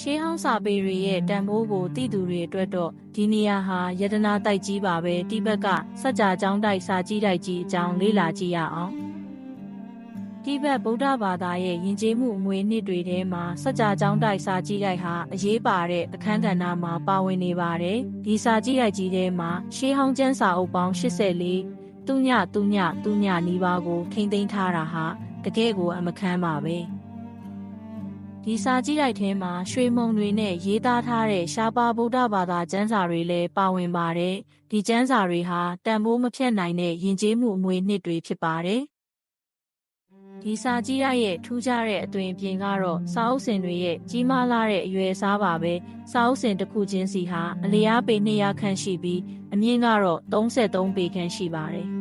ရှေးဟောင်းစာပေတွေရဲ့တန်ဖိုးကိုသိသူတွေအတွက်တော့ဒီနေရာဟာယတနာတိုက်ကြီးပါပဲတိဘက်ကစัจ जा ကျောင်းတိုက်စာကြီးတိုက်ကြီးအကြောင်းလေ့လာကြည့်ရအောင်တိဘက်ဗုဒ္ဓဘာသာရဲ့ယဉ်ကျေးမှုအမွေအနှစ်တွေထဲမှာစัจ जा ကျောင်းတိုက်စာကြီးတိုက်ဟာအရေးပါတဲ့အခန်းကဏ္ဍမှာပါဝင်နေပါတယ်ဒီစာကြီးတိုက်ကြီးထဲမှာရှေးဟောင်းကျမ်းစာအုပ်ပေါင်း84တုညတုညတုညနီးပါးကိုထိမ့်သိမ်းထားတာဟာတကယ့်ကိုအမခမ်းပါပဲ ဒီစာကြည့်လိုက်ထဲမှာရွှေမုံတွေနဲ့ရေးသားထားတဲ့ရှားပါဗုဒ္ဓဘာသာကျမ်းစာတွေလည်းပါဝင်ပါတယ်ဒီကျမ်းစာတွေဟာတန်ဖိုးမဖြတ်နိုင်တဲ့ယဉ်ကျေးမှုအမွေနှစ်တွေဖြစ်ပါတယ်ဒီစာကြည့်ရရဲ့ထူးခြားတဲ့အသွင်အပြင်ကတော့စာအုပ်စင်တွေရဲ့ကြီးမားလာတဲ့အရွယ်အစားပါပဲစာအုပ်စင်တစ်ခုချင်းစီဟာအလျားပေ200ခန့်ရှိပြီးအမြင့်ကတော့33ပေခန့်ရှိပါတယ်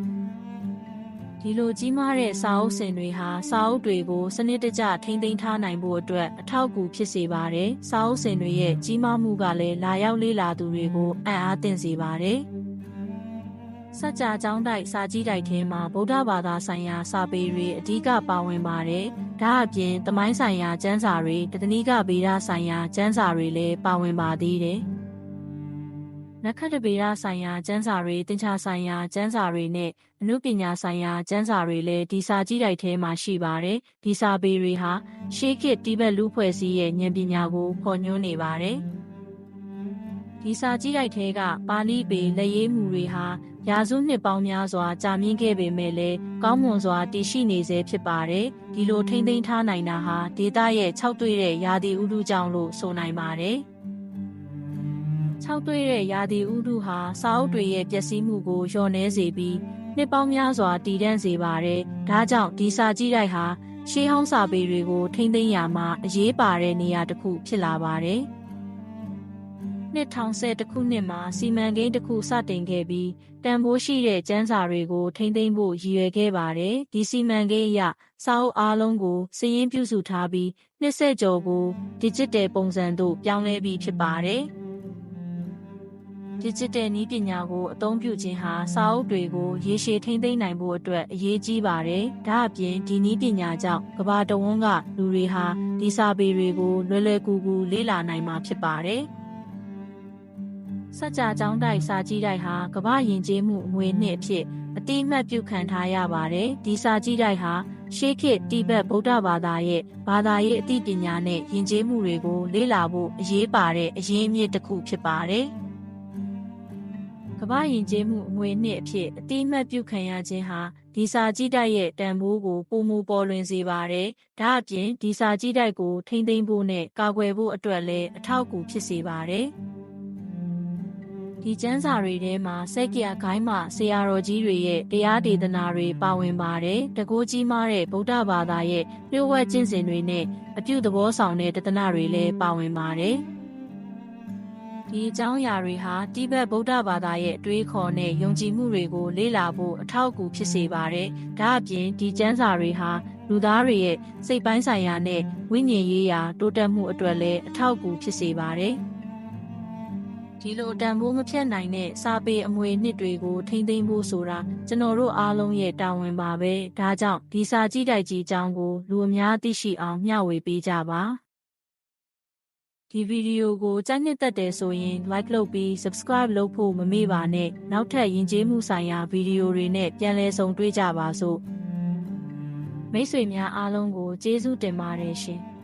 ဒီလိုကြီးမားတဲ့စာအုပ်စင်တွေဟာစာအုပ်တွေကိုစနစ်တကျထိမ့်သိမ်းထားနိုင်ဖို့အတွက်အထောက်အကူဖြစ်စေပါတယ်။စာအုပ်စင်တွေရဲ့ကြီးမားမှုကလည်းလာရောက်လေ့လာသူတွေကိုအံ့အားသင့်စေပါတယ်။စัจ जा ကျောင်းတိုက်စာကြီးတိုက်ထဲမှာဗုဒ္ဓဘာသာဆိုင်ရာစာပေတွေအဓိကပါဝင်ပါတယ်။ဒါအပြင်သမိုင်းဆိုင်ရာကျမ်းစာတွေတသနိကဗေဒဆိုင်ရာကျမ်းစာတွေလည်းပါဝင်ပါသေးတယ်။ နက္ခတ္တဗေဒဆိုင်ရာကျမ်းစာတွေတင် जा ဆိုင်ရာကျမ်းစာတွေနဲ့အမှုပညာဆိုင်ရာကျမ်းစာတွေလည်းဒီစာကြည့်တိုက်ထဲမှာရှိပါတယ်။ဒီစာပေတွေဟာရှေးခေတ်တိဘက်လူဖွဲ့စည်းရဲ့ဉာဏ်ပညာကိုဖော်ညွှန်းနေပါတယ်။ဒီစာကြည့်တိုက်ထဲကပါဠိပေလက်ရေးမှုတွေဟာရာစုနှစ်ပေါင်းများစွာကြာမြင့်ခဲ့ပေမဲ့လည်းကောင်းမွန်စွာတည်ရှိနေဆဲဖြစ်ပါတယ်။ဒီလိုထိမ့်သိမ်းထားနိုင်တာဟာဒေတာရဲ့၆တွေ့တဲ့ရာသီဥတုကြောင့်လို့ဆိုနိုင်ပါတယ်။ ၆တွေ့တဲ့ရာသီဥတုဟာစာအုပ်တွေရဲ့ပျက်စီးမှုကိုလျော့နှဲစေပြီးနှစ်ပေါင်းများစွာတည်တံ့စေပါတယ်။ဒါကြောင့်ဒီစာကြည့်တိုက်ဟာရှေးဟောင်းစာပေတွေကိုထိမ့်သိမ်းရမှာအရေးပါတဲ့နေရာတစ်ခုဖြစ်လာပါတယ်။နှစ်ထောင်ဆယ်တခုနှစ်မှာစီမံကိန်းတစ်ခုစတင်ခဲ့ပြီးတန်ဖိုးရှိတဲ့ကျန်းစာတွေကိုထိမ့်သိမ်းဖို့ရည်ရွယ်ခဲ့ပါတယ်။ဒီစီမံကိန်းအရစာအုပ်အားလုံးကိုစည်ရင်းပြုစုထားပြီးနှစ်ဆက်ကျော်ကို digital ပုံစံသို့ပြောင်းလဲပြီးဖြစ်ပါတယ်။ digital နည်းပညာကိုအသုံးပြုခြင်းဟာစာအုပ်တွေကိုရေရှည်ထိန်းသိမ်းနိုင်ဖို့အတွက်အရေးကြီးပါတယ်။ဒါအပြင်ဒီနည်းပညာကြောင့်ကမ္ဘာတဝန်းကလူတွေဟာဒီစာပေတွေကိုလွယ်လွယ်ကူကူလေ့လာနိုင်မှာဖြစ်ပါတယ်။စัจ जा ကျောင်းတိုက်စာကြည့်တိုက်ဟာကမ္ဘာယဉ်ကျေးမှုအမွေနှစ်အဖြစ်အတိအမှတ်ပြုခံထားရပါတယ်။ဒီစာကြည့်တိုက်ဟာရှေးခေတ်တိဘက်ဗုဒ္ဓဘာသာရဲ့ဘာသာရေးအသိပညာနဲ့ယဉ်ကျေးမှုတွေကိုလေ့လာဖို့အရေးပါတဲ့အရင်းအမြစ်တစ်ခုဖြစ်ပါတယ်။ ကမ္ဘာယဉ်ကျေးမှုအမွေနှစ်အဖြစ်အတိအမှတ်ပြုခံရခြင်းဟာဒီစာကြည့်တိုက်ရဲ့တန်ဖိုးကိုပုံမူပေါ်လွင်စေပါတယ်။ဒါအပြင်ဒီစာကြည့်တိုက်ကိုထိမ့်သိမ်းဖို့နဲ့ကာကွယ်ဖို့အတွက်လည်းအထောက်အကူဖြစ်စေပါတယ်။ဒီကျမ်းစာတွေထဲမှာစိတ်ကြဂိုင်းမှဆရာတော်ကြီးတွေရဲ့တရားဒေသနာတွေပါဝင်ပါတယ်။တကိုးကြီးမားတဲ့ဗုဒ္ဓဘာသာရဲ့လျှို့ဝှက်ကျင့်စဉ်တွေနဲ့အပြုသဘောဆောင်တဲ့တသနာတွေလည်းပါဝင်ပါတယ်။ ဒီအကြောင်းအရာတွေဟာတိဘက်ဗုဒ္ဓဘာသာရဲ့အတွေးခေါ်နဲ့ယုံကြည်မှုတွေကို လေ့လာဖို့အထောက်အကူဖြစ်စေပါတယ်။ဒါအပြင်ဒီကျမ်းစာတွေဟာလူသားတွေရဲ့စိတ်ပိုင်းဆိုင်ရာနဲ့ဝိညာဉ်ရေးရာတိုးတက်မှုအတွက်လည်းအထောက်အကူဖြစ်စေပါတယ်။ဒီလိုတန်ဖိုးမဖြတ်နိုင်တဲ့စာပေအမွေနှစ်တွေကိုထိမ့်သိမ်းဖို့ဆိုတာကျွန်တော်တို့အားလုံးရဲ့တာဝန်ပါပဲ။ဒါကြောင့်ဒီစာကြည့်တိုက်ကြီးအကြောင်းကိုလူအများသိရှိအောင်မျှဝေပေးကြပါ။ ဒီဗီဒီယိုကိုကြိုက်နှစ်သက်တယ်ဆိုရင် like လုပ်ပြီး subscribe လုပ်ဖို့မမေ့ပါနဲ့နောက်ထပ်ယဉ်ကျေးမှုဆိုင်ရာဗီဒီယိုတွေနဲ့ပြန်လည်ဆုံတွေ့ကြပါစို့မိတ်ဆွေများအားလုံးကိုကျေးဇူးတင်ပါတယ်ရှင်။